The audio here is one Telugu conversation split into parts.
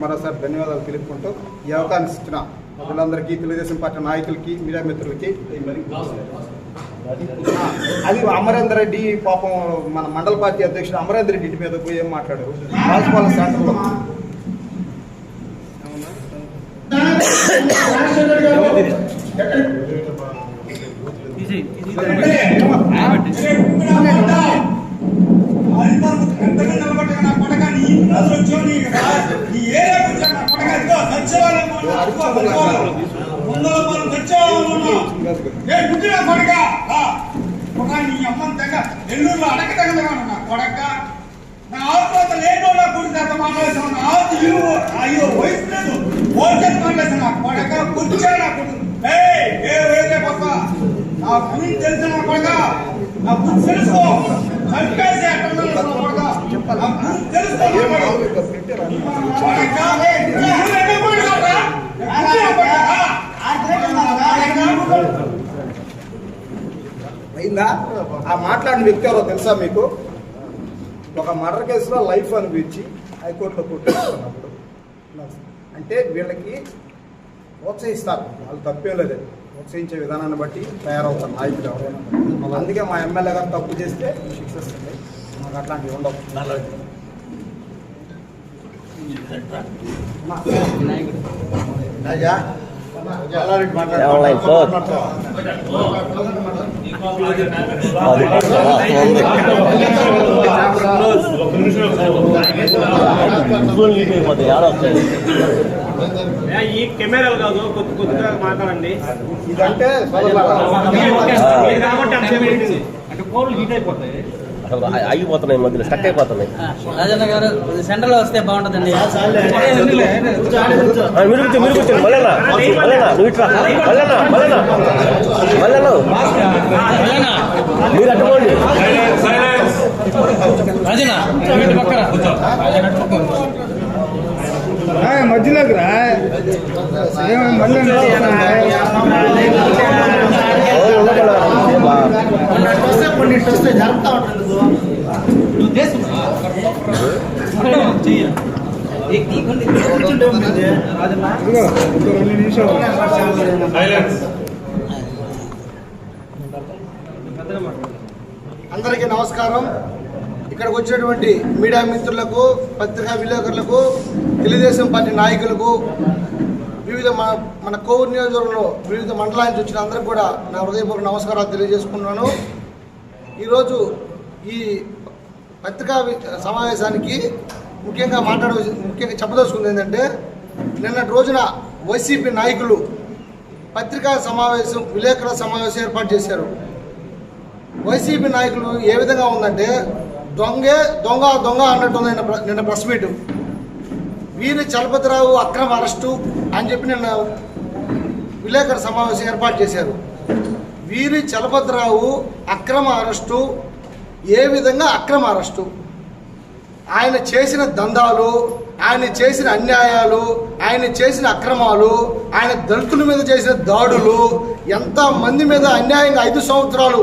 మరోసారి ధన్యవాదాలు తెలుపుకుంటూ ఈ అవకాశం ఇచ్చిన ప్రజలందరికీ తెలుగుదేశం పార్టీ నాయకులకి మీడియా మిత్రులకి అది అమరేందర్ రెడ్డి పాపం మన మండల పార్టీ అధ్యక్షుడు అమరేందర్ రెడ్డి మీద పోయి ఏం మాట్లాడారు రాజపాల సెంటర్లో నెల్లూరులో అడగ తగలరా నా కొడక. నా ఆత్మహత్య లేకుండా కూడి చేత మాట్లాడుతున్నా నా ఆత్మ ఇల్లు అయ్యో వయసు లేదు. ఓటర్ మాట్లాడుతున్నా నా కొడక నా కొడుకు ఏయ్ ఏ వేరే పక్క నా గురించి తెలిసిన నా కొడక. నా గురించి తెలుసుకో. చంపేసి నా కొడక. నా గురించి తెలుసుకో అయిందా? ఆ మాట్లాడిన వ్యక్తి ఎవరో తెలుసా మీకు? ఒక మర్డర్ కేసులో లైఫ్ అనిపించి హైకోర్టులో కొట్టుకున్నప్పుడు అంటే వీళ్ళకి ప్రోత్సహిస్తారు. వాళ్ళు తప్పేం లేదు. ప్రోత్సహించే విధానాన్ని బట్టి తయారవుతారు. నాయకులు ఎవరైనా. అందుకే మా ఎమ్మెల్యే గారు తప్పు చేస్తే శిక్ష ఇస్తుంది మాకు అట్లాంటివి ఉండవు రాజా ఏమన్నా ఫోన్ అది ఫోన్ లీక్ అయిపోతాయి యాడ వస్తాయి ఏ, ఈ కెమెరాలు కాదు కొద్ది కొద్దిగా మాట్లాడండి ఇదంటే. అంటే ఫోన్లు హీట్ అయిపోతాయి. ఆగిపోతున్నాయి మధ్యలో స్టక్ అయిపోతున్నాయి. రాజన్న గారు సెంటర్లో వస్తే బాగుంటుందండి. మీరు కూర్చో మీరు కూర్చోండి. మళ్ళా మళ్ళా నువ్వు ఇట్లా మళ్ళా మళ్ళా మళ్ళా మీరు అట్టుకోండి రాజన్న ఇటు పక్కన మధ్యలోకి రా. మళ్ళీ? ఏ బా- అందరికీ నమస్కారం. ఇక్కడికి వచ్చినటువంటి మీడియా మిత్రులకు పత్రికా విలేకరులకు తెలుగుదేశం పార్టీ నాయకులకు వివిధ మన మన కోవూరు నియోజకవర్గంలో వివిధ మండలాల నుంచి వచ్చిన అందరికి కూడా నా హృదయపూర్వక నమస్కారాలు తెలియజేసుకున్నాను ఈరోజు ఈ పత్రికా సమావేశానికి ముఖ్యంగా మాట్లాడవలసి ముఖ్యంగా చెప్పదలుచుకుంది ఏంటంటే నిన్నటి రోజున వైసీపీ నాయకులు పత్రికా సమావేశం విలేకరుల సమావేశం ఏర్పాటు చేశారు. వైసీపీ నాయకులు ఏ విధంగా ఉందంటే దొంగే దొంగ దొంగ అన్నట్టు నిన్న నిన్న ప్రెస్ మీట్. వీరి చలపతిరావు అక్రమ అరెస్టు అని చెప్పి నిన్న విలేకరు సమావేశం ఏర్పాటు చేశారు. వీరి చలపతిరావు అక్రమ అరెస్టు ఏ విధంగా అక్రమ అరెస్టు? ఆయన చేసిన దందాలు ఆయన చేసిన అన్యాయాలు ఆయన చేసిన అక్రమాలు ఆయన దళితుల మీద చేసిన దాడులు ఎంత మంది మీద అన్యాయంగా ఐదు సంవత్సరాలు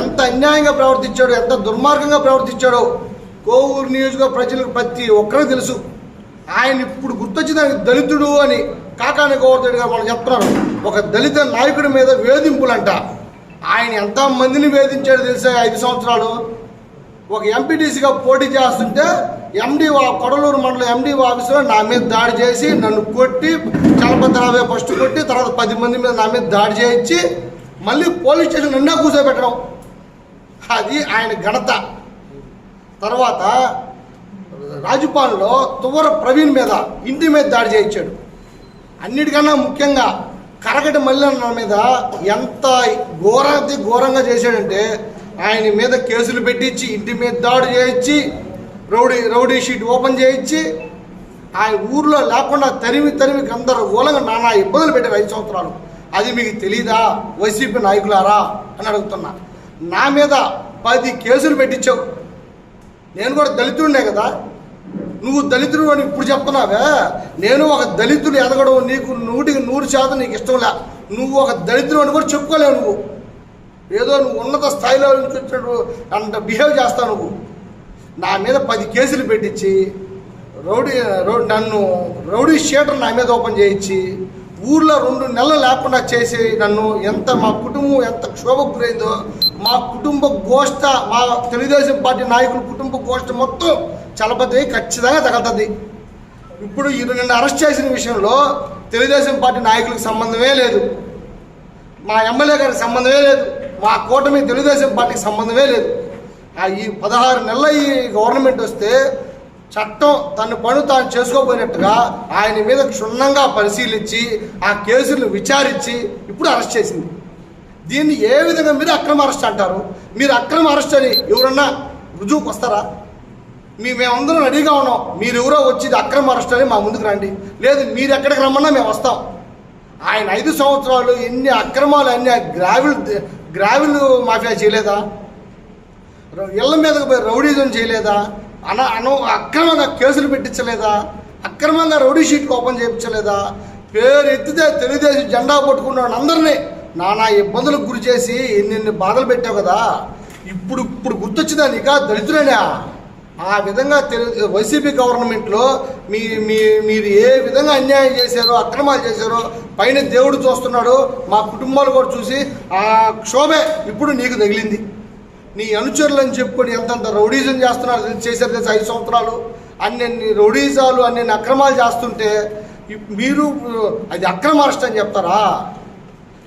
ఎంత అన్యాయంగా ప్రవర్తించాడో ఎంత దుర్మార్గంగా ప్రవర్తించాడో కోవూరు నియోజక ప్రజలకు ప్రతి ఒక్కరూ తెలుసు. ఆయన ఇప్పుడు గుర్తొచ్చిన దళితుడు అని కాకాని గోవర్ధన్ గారు మనం చెప్తున్నారు. ఒక దళిత నాయకుడి మీద వేధింపులంట. ఆయన ఎంత మందిని తెలిసే? ఐదు సంవత్సరాలు. ఒక ఎంపీటీసీగా పోటీ చేస్తుంటే ఎండి కొడలూరు మండలం ఎండి ఆఫీసులో నా మీద దాడి చేసి నన్ను కొట్టి చలపద్రావే ఫస్ట్ కొట్టి తర్వాత పది మంది మీద నా మీద దాడి చేయించి మళ్ళీ పోలీస్ స్టేషన్ నిండా కూర్చోబెట్టడం. అది ఆయన ఘనత. తర్వాత రాజుపాలెంలో తువ్వర ప్రవీణ్ మీద ఇంటి మీద దాడి చేయించాడు. అన్నిటికన్నా ముఖ్యంగా కరగటి మల్లన్న మీద ఎంత ఘోరాతి ఘోరంగా చేశాడంటే ఆయన మీద కేసులు పెట్టించి ఇంటి మీద దాడి చేయించి రౌడీ రౌడీ షీట్ ఓపెన్ చేయించి ఆయన ఊర్లో లేకుండా తరిమి తరిమి అందరూ ఊలంగా నానా ఇబ్బందులు పెట్టారు ఐదు సంవత్సరాలు. అది మీకు తెలీదా? వైసీపీ నాయకులారా? అని అడుగుతున్నా. నా మీద పది కేసులు పెట్టించావు. నేను కూడా దళితుడినే కదా? నువ్వు దళితుడు అని ఇప్పుడు చెప్తున్నావే? నేను ఒక దళితుడు ఎదగడం నీకు నూటికి నూరు శాతం నీకు ఇష్టం లే. నువ్వు ఒక దళితుడు అని కూడా చెప్పుకోలేవు నువ్వు. ఏదో నువ్వు ఉన్నత స్థాయిలో అంత బిహేవ్ చేస్తావు నువ్వు. నా మీద పది కేసులు పెట్టించి రౌడీ రౌ- నన్ను రౌడీ షీటర్ నా మీద ఓపెన్ చేయించి ఊర్లో రెండు నెలలు లేకుండా చేసి నన్ను ఎంత మా కుటుంబం ఎంత క్షోభకు గురైందో మా కుటుంబ గోష్ట మా తెలుగుదేశం పార్టీ నాయకుల కుటుంబ గోష్ట మొత్తం చలపతి ఖచ్చితంగా తగలుతుంది. ఇప్పుడు ఈ అరెస్ట్ చేసిన విషయంలో తెలుగుదేశం పార్టీ నాయకులకు సంబంధమే లేదు. మా ఎమ్మెల్యే గారికి సంబంధమే లేదు. మా కూటమి తెలుగుదేశం పార్టీకి సంబంధమే లేదు. ఆ ఈ పదహారు నెలల ఈ గవర్నమెంట్ వస్తే చట్టం తన పను తాను చేసుకోబోయినట్టుగా ఆయన మీద క్షుణ్ణంగా పరిశీలించి ఆ కేసులను విచారించి ఇప్పుడు అరెస్ట్ చేసింది. దీన్ని ఏ విధంగా మీరు అక్రమ అరెస్ట్ అంటారు? మీరు అక్రమ అరెస్ట్ అని ఎవరన్నా రుజువుకు వస్తారా? మీ మేమందరం రెడీగా ఉన్నాం. మీరు ఎవరో వచ్చి అక్రమ అరెస్ట్ అని మా ముందుకు రండి. లేదు మీరు ఎక్కడికి రమ్మన్నా మేము వస్తాం. ఆయన ఐదు సంవత్సరాలు ఎన్ని అక్రమాలు అన్ని గ్రావిల్ గ్రావిల్ మాఫియా చేయలేదా? రౌ- ఇళ్ళ మీదకు పోయి రౌడీజం చేయలేదా? అన అను అక్రమంగా కేసులు పెట్టించలేదా? అక్రమంగా రౌడీ షీట్లు ఓపెన్ చేయించలేదా? పేరు ఎత్తితే తెలుగుదేశం జెండా పట్టుకున్న అందరినీ నానా ఇబ్బందులకు గురి చేసి నిన్ను బాధలు పెట్టావు కదా ఇప్పుడు ఇప్పుడు గుర్తొచ్చిందా నీకా? దళితులేనా ఆ విధంగా తెలు వైసీపీ గవర్నమెంట్లో మీ మీ మీరు ఏ విధంగా అన్యాయం చేశారో అక్రమాలు చేశారో పైన దేవుడు చూస్తున్నాడు మా కుటుంబాలు కూడా చూసి ఆ క్షోభే ఇప్పుడు నీకు తగిలింది. నీ అనుచరులు అని చెప్పుకొని ఎంతంత రౌడీజం చేస్తున్నారు చేశారు తెలుసా ఐదు సంవత్సరాలు. అన్ని రౌడీజాలు అన్ని అక్రమాలు చేస్తుంటే మీరు అది అక్రమ అరెస్ట్ అని చెప్తారా?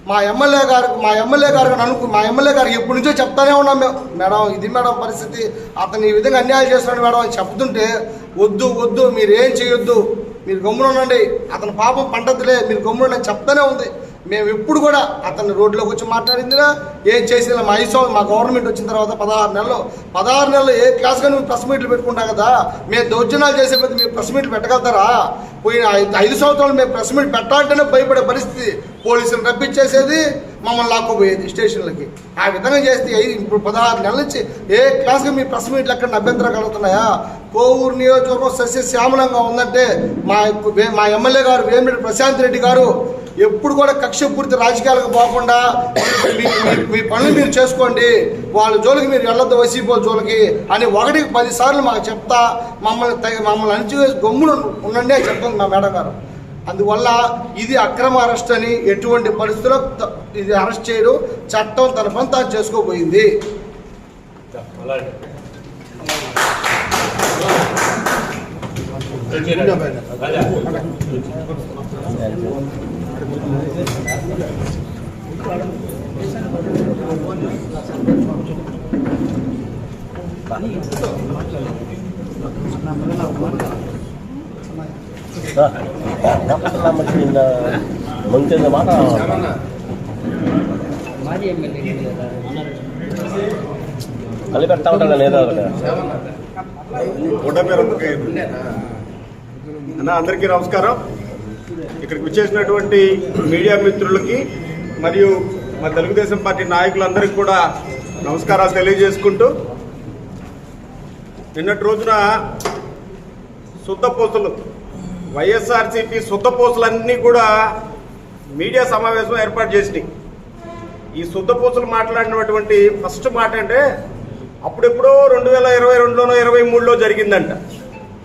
మా ఎమ్మెల్యే గారు మా ఎమ్మెల్యే గారు అనుకు మా ఎమ్మెల్యే గారికి ఎప్పటి నుంచో చెప్తానే ఉన్నాం మేము. మేడం ఇది మేడం పరిస్థితి. అతను ఈ విధంగా అన్యాయం చేస్తున్నాడు మేడం అని చెప్తుంటే వద్దు వద్దు మీరు ఏం చేయొద్దు. మీరు గమ్మున ఉండండి. అతని పాపం పండదులే మీరు గమ్మున చెప్తానే ఉంది. మేము ఎప్పుడు కూడా అతన్ని రోడ్లోకి వచ్చి మాట్లాడిందిరా ఏం చేసిన మా ఐదు సంవత్సరం మా గవర్నమెంట్ వచ్చిన తర్వాత పదహారు నెలలు పదహారు నెలలు ఏ క్లాస్గా నువ్వు ప్రెస్ మీట్లు పెట్టుకుంటాం కదా మేము దౌర్జన్యాలు చేసే కొద్ది మీరు ప్రెస్ మీట్లు పెట్టగలుగుతారా? పోయిన ఐదు సంవత్సరాలు మేము ప్రెస్ మీట్ పెట్టాలంటేనే భయపడే పరిస్థితి. పోలీసులు రప్పించేసేది మమ్మల్ని లాక్కుపోయేది స్టేషన్లకి. ఆ విధంగా చేస్తే ఐదు- ఇప్పుడు పదహారు నెలల నుంచి ఏ క్లాస్గా మీ ప్రెస్ మీట్లు ఎక్కడ అభ్యంతరం కలుగుతున్నాయా? కోవూరు నియోజకవర్గం సస్యశ్యామలంగా ఉందంటే మా మా ఎమ్మెల్యే గారు వేమిరెడ్డి ప్రశాంత్ రెడ్డి గారు ఎప్పుడు కూడా కక్షపూరిత రాజకీయాలకు పోకుండా మీ- మీ- పనులు మీరు చేసుకోండి. వాళ్ళ జోలికి మీరు వెళ్ళొద్దు వైసీపీ జోలికి అని ఒకటికి పదిసార్లు మాకు చెప్తా మమ్మల్ని మమ్మల్ని అణిచివేసి గమ్ములు ఉండండి అని చెప్తుంది మా మేడం గారు. అందువల్ల ఇది అక్రమ అరెస్ట్ అని ఎటువంటి పరిస్థితుల్లో ఇది అరెస్ట్ చేయడం చట్టం తన పని తాను చేసుకోబోయింది. మంచి మంచి మాట మాజీ ఎమ్మెల్యే కదా కలిపెడతా ఉంటాను ఏదో ఒకటి గుడ్డ పేరు అన్న అందరికీ నమస్కారం ఇక్కడికి వచ్చేసినటువంటి మీడియా మిత్రులకి మరియు మా తెలుగుదేశం పార్టీ నాయకులందరికీ కూడా నమస్కారాలు తెలియజేసుకుంటూ నిన్నటి రోజున శుద్ధపూసలు వైఎస్ఆర్సీపీ శుద్ధపూసలన్నీ కూడా మీడియా సమావేశం ఏర్పాటు చేసినాయి. ఈ శుద్ధపూసలు మాట్లాడినటువంటి ఫస్ట్ మాట అంటే అప్పుడెప్పుడో రెండు వేల ఇరవై రెండులోనో ఇరవై మూడులో జరిగిందంట.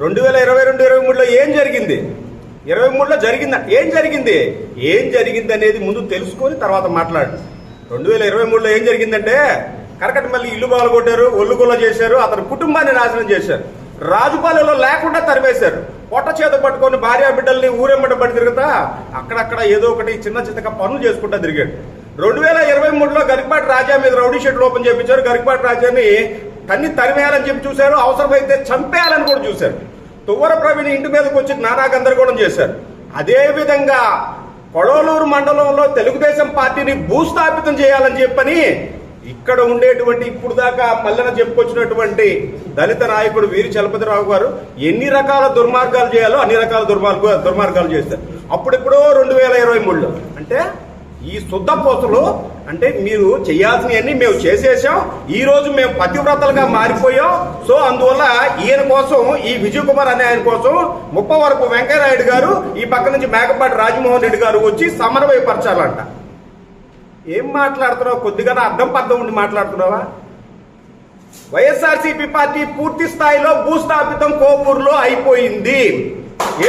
రెండు వేల ఇరవై రెండు ఇరవై మూడులో ఏం జరిగింది? ఇరవై మూడులో జరిగింద. ఏం జరిగింది? ఏం జరిగింది అనేది ముందు తెలుసుకొని తర్వాత మాట్లాడు. రెండు వేల ఇరవై మూడులో ఏం జరిగిందంటే కరకట మళ్ళీ ఇల్లు బాగొట్టారు ఒళ్ళు గుల్ల చేశారు అతని కుటుంబాన్ని నాశనం చేశారు. రాజుపాలెంలో లేకుండా తరివేశారు పొట్ట చేత పట్టుకొని భార్య బిడ్డల్ని ఊరెమ్మట పడి తిరుగుతా అక్కడక్కడ ఏదో ఒకటి చిన్న చిన్నగా పనులు చేసుకుంటా తిరిగాడు. రెండు వేల ఇరవై మూడులో గరికపాటి రాజా మీద రౌడీ షెట్లు ఓపెన్ చేయించారు గరికపాటి రాజాని తన్ని తరిమేయాలని చెప్పి చూశారు. అవసరమైతే చంపేయాలని కూడా చూశారు. తువ్వర ప్రవీణ్ ఇంటి మీదకి వచ్చి నానా గందరగోళం చేశారు. అదేవిధంగా కొడవలూరు మండలంలో తెలుగుదేశం పార్టీని భూస్థాపితం చేయాలని చెప్పని ఇక్కడ ఉండేటువంటి ఇప్పుడు దాకా మల్లెన చెప్పుకొచ్చినటువంటి దళిత నాయకుడు వీరి చలపతిరావు గారు ఎన్ని రకాల దుర్మార్గాలు చేయాలో అన్ని రకాల దుర్మార్గ దుర్మార్గాలు చేస్తారు అప్పుడెప్పుడో రెండు వేల ఇరవై మూడులో. అంటే ఈ శుద్ధ పోతులు అంటే మీరు చేయాల్సినవన్నీ మేము చేసేసాం. ఈ రోజు మేము పతివ్రతలుగా మారిపోయాం. సో అందువల్ల ఈయన కోసం ఈ విజయ్ కుమార్ అనే ఆయన కోసం ముప్పవరపు వెంకయ్యనాయుడు గారు ఈ పక్క నుంచి మేకపాటి రాజమోహన్ రెడ్డి గారు వచ్చి సమన్వయపరచాలంట. ఏం మాట్లాడుతున్నావు? కొద్దిగా అర్థం పర్థం ఉండి మాట్లాడుతున్నావా? వైఎస్ఆర్సీపీ పార్టీ పూర్తి స్థాయిలో భూస్థాపితం కోపూరులో అయిపోయింది.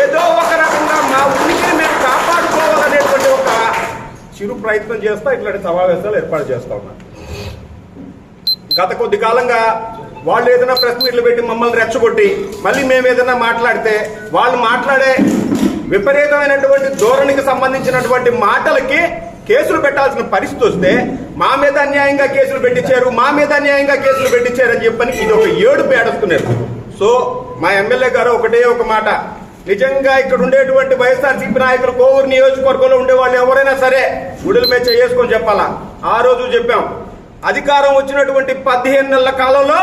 ఏదో ఒక రకంగా మా ఉనికిని మేము కాపాడుకోవాలనేటువంటి ఒక చిరు ప్రయత్నం చేస్తా ఇట్లాంటి సమావేశాలు ఏర్పాటు చేస్తా ఉన్నా. గత కొద్ది కాలంగా వాళ్ళు ఏదైనా ప్రెస్ మీట్లు పెట్టి మమ్మల్ని రెచ్చగొట్టి మళ్ళీ మేము ఏదైనా మాట్లాడితే వాళ్ళు మాట్లాడే విపరీతమైనటువంటి ధోరణికి సంబంధించినటువంటి మాటలకి కేసులు పెట్టాల్సిన పరిస్థితి వస్తే మా మీద అన్యాయంగా కేసులు పెట్టించారు మా మీద అన్యాయంగా కేసులు పెట్టించారు అని చెప్పని ఇది ఒక ఏడు పేడస్తున్నారు సో మా ఎమ్మెల్యే గారు ఒకటే ఒక మాట నిజంగా ఇక్కడ ఉండేటువంటి వైఎస్ఆర్సీపీ నాయకులు కోవూరు నియోజకవర్గంలో ఉండే వాళ్ళు ఎవరైనా సరే గుడుల మీద చేసుకొని చెప్పాలా? ఆ రోజు చెప్పాం. అధికారం వచ్చినటువంటి పదిహేను నెలల కాలంలో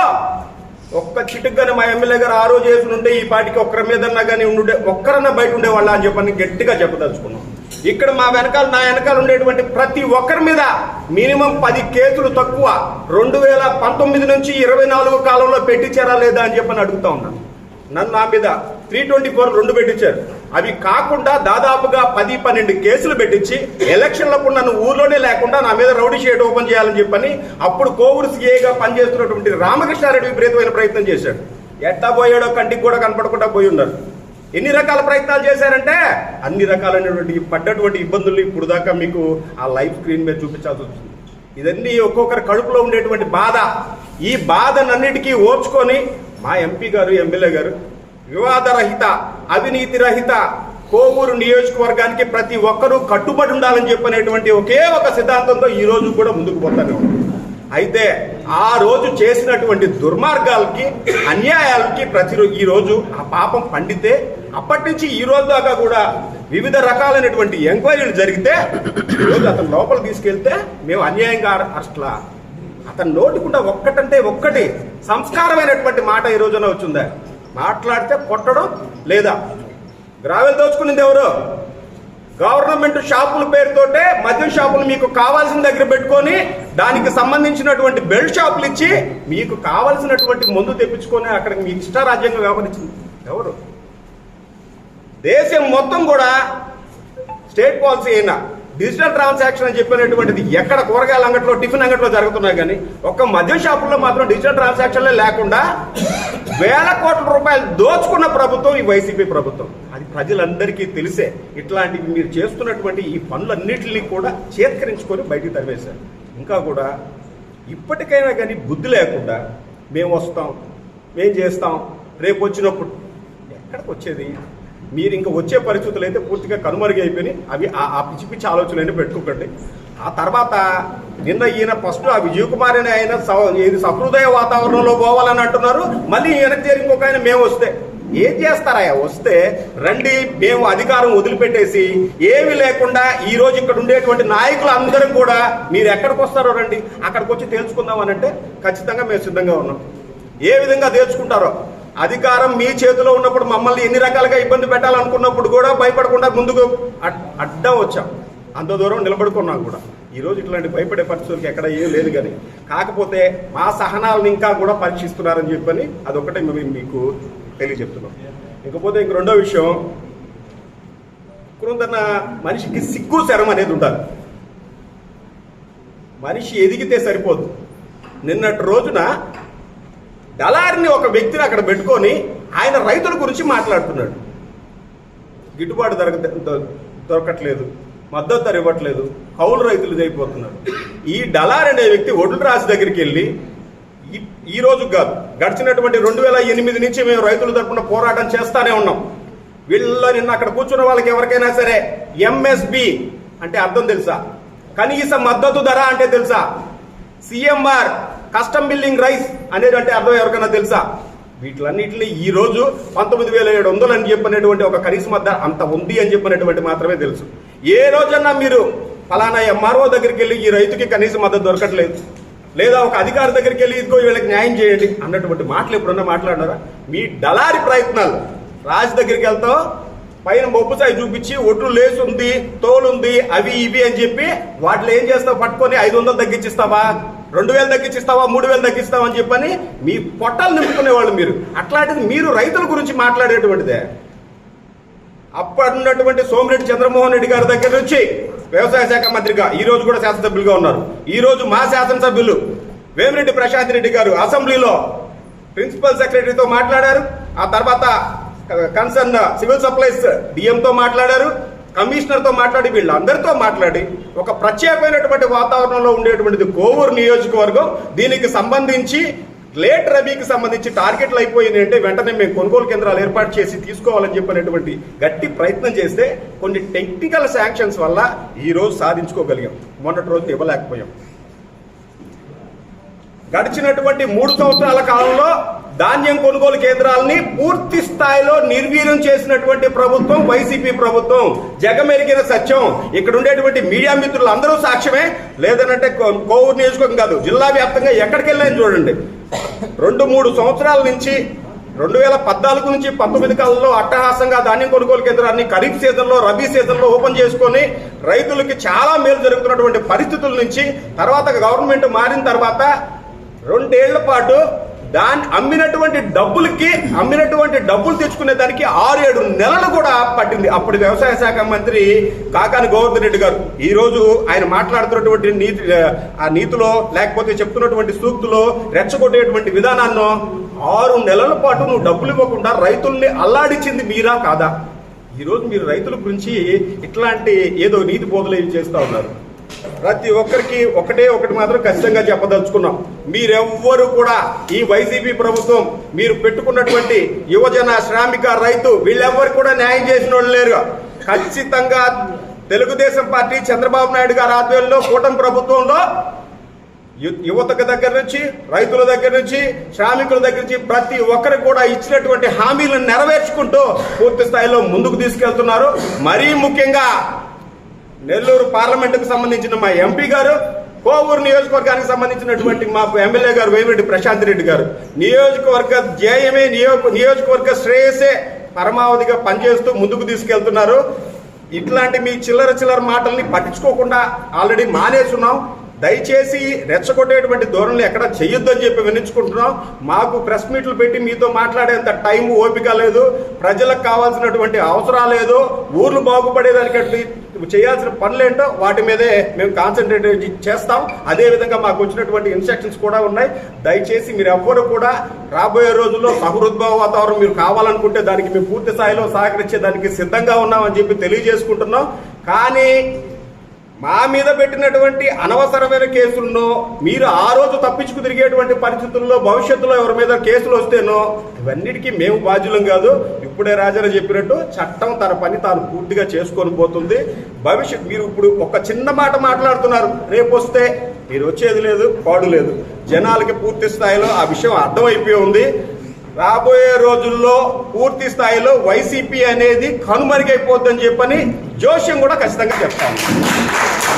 ఒక్క చిటుగ్గానే మా ఎమ్మెల్యే గారు ఆ రోజు వేసి ఉంటే ఈ పాటికి ఒక్కరి మీదన్నా కానీ ఉండే ఒక్కరన్నా బయట ఉండేవాళ్ళ అని చెప్పని గట్టిగా చెప్పదలుచుకున్నాం. ఇక్కడ మా వెనకాల నా వెనకాల ఉండేటువంటి ప్రతి ఒక్కరి మీద మినిమం పది కేసులు తక్కువ రెండు వేల పంతొమ్మిది నుంచి ఇరవై నాలుగు కాలంలో పెట్టించారా లేదా అని చెప్పని అడుగుతా ఉన్నాను నన్ను నా మీద త్రీ ట్వంటీ ఫోర్ రెండు పెట్టించారు. అవి కాకుండా దాదాపుగా పది పన్నెండు కేసులు పెట్టించి ఎలక్షన్లప్పుడు నన్ను ఊర్లోనే లేకుండా నా మీద రౌడీ షేట్ ఓపెన్ చేయాలని చెప్పని అప్పుడు కోవూరు సీఏగా పనిచేస్తున్నటువంటి రామకృష్ణారెడ్డి విపరీతమైన ప్రయత్నం చేశాడు. ఎట్టా పోయాడో కంటికి కూడా కనపడకుండా పోయి ఉన్నారు. ఎన్ని రకాల ప్రయత్నాలు చేశారంటే అన్ని రకాలైనటువంటి పడ్డటువంటి ఇబ్బందులు ఇప్పుడు దాకా మీకు ఆ లైవ్ స్క్రీన్ మీద చూపించాల్సి వస్తుంది. ఇదన్నీ ఒక్కొక్కరి కడుపులో ఉండేటువంటి బాధ. ఈ బాధనన్నిటికీ ఓర్చుకొని మా ఎంపీ గారు ఎమ్మెల్యే గారు వివాదరహిత అవినీతి రహిత కోవూరు నియోజకవర్గానికి ప్రతి ఒక్కరూ కట్టుబడి ఉండాలని చెప్పనేటువంటి ఒకే ఒక సిద్ధాంతంతో ఈ రోజు కూడా ముందుకు పోతాను అయితే ఆ రోజు చేసినటువంటి దుర్మార్గాలకి అన్యాయాలకి ప్రతిరోజు ఈరోజు ఆ పాపం పండితే అప్పటి నుంచి ఈ రోజు దాకా కూడా వివిధ రకాలైనటువంటి ఎంక్వైరీలు జరిగితే ఈరోజు రోజు అతను లోపల తీసుకెళ్తే మేము అన్యాయంగా అరెస్ట్లా. అతను నోటికుండా ఒక్కటంటే ఒక్కటి సంస్కారమైనటువంటి మాట ఈ రోజున వచ్చిందా. మాట్లాడితే కొట్టడం లేదా? గ్రావెల్ దోచుకునింది ఎవరు? గవర్నమెంట్ షాపుల పేరుతోటే మద్యం షాపులు మీకు కావాల్సిన దగ్గర పెట్టుకొని దానికి సంబంధించినటువంటి బెల్ట్ షాపులు ఇచ్చి మీకు కావలసినటువంటి మందు తెప్పించుకొని అక్కడ మీ ఇష్టారాజ్యంగా వ్యవహరించింది. ఎవరు? దేశం మొత్తం కూడా స్టేట్ పాలసీ అయినా డిజిటల్ ట్రాన్సాక్షన్ అని చెప్పినటువంటిది ఎక్కడ కూరగాయల అంగట్లో టిఫిన్ అంగట్లో జరుగుతున్నాయి కానీ ఒక్క మద్యం షాపుల్లో మాత్రం డిజిటల్ ట్రాన్సాక్షన్లే లేకుండా వేల కోట్ల రూపాయలు దోచుకున్న ప్రభుత్వం ఈ వైసీపీ ప్రభుత్వం. అది ప్రజలందరికీ తెలిసే. ఇట్లాంటివి మీరు చేస్తున్నటువంటి ఈ పనులన్నింటినీ కూడా చేత్కరించుకొని బయటికి తరివేశారు. ఇంకా కూడా ఇప్పటికైనా కానీ బుద్ధి లేకుండా మేము వస్తాం మేము చేస్తాం రేపు వచ్చినప్పుడు ఎక్కడికి వచ్చేది? మీరు ఇంకా వచ్చే పరిస్థితులు అయితే పూర్తిగా కనుమరుగైపోయినాయి అవి ఆ- పిచ్చి పిచ్చి ఆలోచనలు పెట్టుకోకండి. ఆ తర్వాత నిన్న ఈయన ఫస్ట్ ఆ విజయ్ కుమార్ అని ఆయన స- ఇది సహృదయ వాతావరణంలో పోవాలని అంటున్నారు. మళ్ళీ ఈయనకు చేరి ఇంకొక ఆయన మేము వస్తే. ఏం చేస్తారా? వస్తే రండి మేము అధికారం వదిలిపెట్టేసి ఏమీ లేకుండా ఈ రోజు ఇక్కడ ఉండేటువంటి నాయకులు అందరం కూడా మీరు ఎక్కడికి వస్తారో రండి అక్కడికి వచ్చి తేల్చుకుందాం అని అంటే ఖచ్చితంగా మేము సిద్ధంగా ఉన్నాం. ఏ విధంగా తేల్చుకుంటారో అధికారం మీ చేతిలో ఉన్నప్పుడు మమ్మల్ని ఎన్ని రకాలుగా ఇబ్బంది పెట్టాలనుకున్నప్పుడు కూడా భయపడకుండా ముందుకు అడ్- అడ్డం వచ్చాం. అంత దూరం నిలబడుకున్నాం కూడా. ఈరోజు ఇట్లాంటి భయపడే పరిస్థితులకి ఎక్కడ ఏం లేదు కానీ కాకపోతే మా సహనాలను ఇంకా కూడా పరీక్షిస్తున్నారని చెప్పని అదొకటే మేము మీకు తెలియజెప్తున్నాం. ఇకపోతే ఇంక రెండో విషయం కొందన్న మనిషికి సిగ్గు శరం అనేది ఉండాలి. మనిషి ఎదిగితే సరిపోదు. నిన్నటి రోజున దళారిని ఒక వ్యక్తిని అక్కడ పెట్టుకొని ఆయన రైతుల గురించి మాట్లాడుతున్నాడు. గిట్టుబాటు దొరక దొ- దొరకట్లేదు. మద్దతు ధర ఇవ్వట్లేదు. కౌలు రైతులు ఇదైపోతున్నారు. ఈ డలార్ అనే వ్యక్తి ఒడ్లు రాసి దగ్గరికి వెళ్ళి ఈ- రోజు కాదు గడిచినటువంటి రెండు వేల ఎనిమిది నుంచి మేము రైతుల తరపున పోరాటం చేస్తానే ఉన్నాం. వీళ్ళలో నిన్న అక్కడ కూర్చున్న వాళ్ళకి ఎవరికైనా సరే ఎంఎస్బి అంటే అర్థం తెలుసా? కనీస మద్దతు ధర అంటే తెలుసా? సిఎంఆర్ కస్టమ్ బిల్లింగ్ రైస్ అనేది అంటే అర్థం ఎవరికైనా తెలుసా? వీటిలన్నింటినీ ఈరోజు పంతొమ్మిది వేల ఏడు వందలు అని చెప్పినటువంటి ఒక కనీస మద్దతు అంత ఉంది అని చెప్పినటువంటి మాత్రమే తెలుసు. ఏ రోజన్నా మీరు ఫలానా ఎంఆర్ఓ దగ్గరికి వెళ్ళి ఈ రైతుకి కనీస మద్దతు దొరకట్లేదు. లేదా ఒక అధికారి దగ్గరికి వెళ్ళి ఇదిగో వీళ్ళకి న్యాయం చేయండి అన్నటువంటి మాటలు ఎప్పుడన్నా మాట్లాడినారా? మీ డలారి ప్రయత్నాలు. రాజు దగ్గరికి వెళ్తావు పైన మొబ్బుసాయి చూపించి ఒడ్లు లేసుంది తోలుంది అవి ఇవి అని చెప్పి వాటిలో ఏం చేస్తావు? పట్టుకొని ఐదు వందలు తగ్గించిస్తావా? రెండు వేలు తగ్గించిస్తావా మూడు వేలు తగ్గిస్తావా అని చెప్పని మీ పొట్టలు నింపుకునే వాళ్ళు మీరు. అట్లాంటిది మీరు రైతుల గురించి మాట్లాడేటువంటిదే. అప్పుడున్నటువంటి సోమిరెడ్డి చంద్రమోహన్ రెడ్డి గారి దగ్గర నుంచి వ్యవసాయ శాఖ మంత్రిగా ఈ రోజు కూడా శాసనసభ్యులుగా ఉన్నారు. ఈ రోజు మా శాసనసభ్యులు వేమిరెడ్డి ప్రశాంత్ రెడ్డి గారు అసెంబ్లీలో ప్రిన్సిపల్ సెక్రటరీతో మాట్లాడారు. ఆ తర్వాత కన్సర్న్ సివిల్ సప్లైస్ డిఎంతో మాట్లాడారు. కమిషనర్తో మాట్లాడి వీళ్ళందరితో మాట్లాడి ఒక ప్రత్యేకమైనటువంటి వాతావరణంలో ఉండేటువంటిది కోవూరు నియోజకవర్గం దీనికి సంబంధించి లేట్ రబీకి సంబంధించి టార్గెట్లు అయిపోయింది అంటే వెంటనే మేము కొనుగోలు కేంద్రాలు ఏర్పాటు చేసి తీసుకోవాలని చెప్పినటువంటి గట్టి ప్రయత్నం చేస్తే కొన్ని టెక్నికల్ శాంక్షన్స్ వల్ల ఈరోజు సాధించుకోగలిగాం. మొన్నటి రోజు ఇవ్వలేకపోయాం. గడిచినటువంటి మూడు సంవత్సరాల కాలంలో ధాన్యం కొనుగోలు కేంద్రాలని పూర్తి స్థాయిలో నిర్వీర్యం చేసినటువంటి ప్రభుత్వం వైసీపీ ప్రభుత్వం. జగమెరిగిన సత్యం. ఇక్కడ ఉండేటువంటి మీడియా మిత్రులు అందరూ సాక్ష్యమే. లేదనంటే కోవూరు నియోజకవర్గం కాదు జిల్లా వ్యాప్తంగా ఎక్కడికి వెళ్ళాయని చూడండి. రెండు మూడు సంవత్సరాల నుంచి రెండు వేల పద్నాలుగు నుంచి పంతొమ్మిది కాలంలో అట్టహాసంగా ధాన్యం కొనుగోలు కేంద్రాన్ని ఖరీఫ్ సీజన్లో రబీ సీజన్లో ఓపెన్ చేసుకొని రైతులకి చాలా మేలు జరుగుతున్నటువంటి పరిస్థితుల నుంచి తర్వాత గవర్నమెంట్ మారిన తర్వాత రెండేళ్ళ పాటు దాన్ని అమ్మినటువంటి డబ్బులకి అమ్మినటువంటి డబ్బులు తెచ్చుకునే దానికి ఆరు ఏడు నెలలు కూడా పట్టింది. అప్పటి వ్యవసాయ శాఖ మంత్రి కాకాని గోవర్ధన్ రెడ్డి గారు. ఈ రోజు ఆయన మాట్లాడుతున్నటువంటి నీతి ఆ నీతిలో లేకపోతే చెప్తున్నటువంటి సూక్తులో రెచ్చగొట్టేటువంటి విధానాన్ని ఆరు నెలల పాటు నువ్వు డబ్బులు ఇవ్వకుండా రైతుల్ని అల్లాడించింది మీరా కాదా? ఈరోజు మీరు రైతుల గురించి ఇట్లాంటి ఏదో నీతి బోధలు ఏం చేస్తా ఉన్నారు? ప్రతి ఒక్కరికి ఒకటే ఒకటి మాత్రం ఖచ్చితంగా చెప్పదలుచుకున్నాం. మీరెవ్వరు కూడా ఈ వైసీపీ ప్రభుత్వం మీరు పెట్టుకున్నటువంటి యువజన శ్రామిక రైతు వీళ్ళెవ్వరు కూడా న్యాయం చేసిన వాళ్ళు లేరు ఖచ్చితంగా తెలుగుదేశం పార్టీ చంద్రబాబు నాయుడు గారి ఆధ్వర్యంలో కూటమి ప్రభుత్వంలో యువతకు దగ్గర నుంచి రైతుల దగ్గర నుంచి శ్రామికుల దగ్గర నుంచి ప్రతి ఒక్కరు కూడా ఇచ్చినటువంటి హామీలను నెరవేర్చుకుంటూ పూర్తి స్థాయిలో ముందుకు తీసుకెళ్తున్నారు. మరీ ముఖ్యంగా నెల్లూరు పార్లమెంటుకు సంబంధించిన మా ఎంపీ గారు కోవూరు నియోజకవర్గానికి సంబంధించినటువంటి మాకు ఎమ్మెల్యే గారు వేమిరెడ్డి ప్రశాంత్ రెడ్డి గారు. నియోజకవర్గ ధ్యేయమే నియోజక నియోజకవర్గ శ్రేయసే పరమావధిగా పనిచేస్తూ ముందుకు తీసుకెళ్తున్నారు. ఇట్లాంటి మీ చిల్లర చిల్లర మాటల్ని పట్టించుకోకుండా ఆల్రెడీ మానేస్తున్నాం దయచేసి రెచ్చగొట్టేటువంటి ధోరణులు ఎక్కడ చెయ్యొద్దని చెప్పి వినించుకుంటున్నాం. మాకు ప్రెస్ మీట్లు పెట్టి మీతో మాట్లాడేంత టైం ఓపిక లేదు. ప్రజలకు కావాల్సినటువంటి అవసరాలు లేదు. ఊర్లు బాగుపడేదానికి చేయాల్సిన పనులేంటో వాటి మీదే మేము కాన్సన్ట్రేట్ చేస్తాం. అదేవిధంగా మాకు వచ్చినటువంటి ఇన్స్ట్రక్షన్స్ కూడా ఉన్నాయి. దయచేసి మీరు ఎవ్వరు కూడా రాబోయే రోజుల్లో సహృద్భావ వాతావరణం మీరు కావాలనుకుంటే దానికి మేము పూర్తి స్థాయిలో సహకరించే దానికి సిద్ధంగా ఉన్నామని చెప్పి తెలియజేసుకుంటున్నాం. కానీ మా మీద పెట్టినటువంటి అనవసరమైన కేసులను మీరు ఆ రోజు తప్పించుకు తిరిగేటువంటి పరిస్థితుల్లో భవిష్యత్తులో ఎవరి మీద కేసులు వస్తేనో ఇవన్నిటికీ మేము బాధ్యులం కాదు. ఇప్పుడే రాజారావు చెప్పినట్టు చట్టం తన పని తాను పూర్తిగా చేసుకొని పోతుంది. భవిష్యత్ మీరు ఇప్పుడు ఒక చిన్న మాట మాట్లాడుతున్నారు. రేపు వస్తే మీరు వచ్చేది లేదు పాడు లేదు. జనాలకి పూర్తి స్థాయిలో ఆ విషయం అర్థమైపోయి ఉంది. రాబోయే రోజుల్లో పూర్తి స్థాయిలో వైసీపీ అనేది కనుమరుగైపోద్దని చెప్పని జోష్యం కూడా ఖచ్చితంగా చెప్తాను.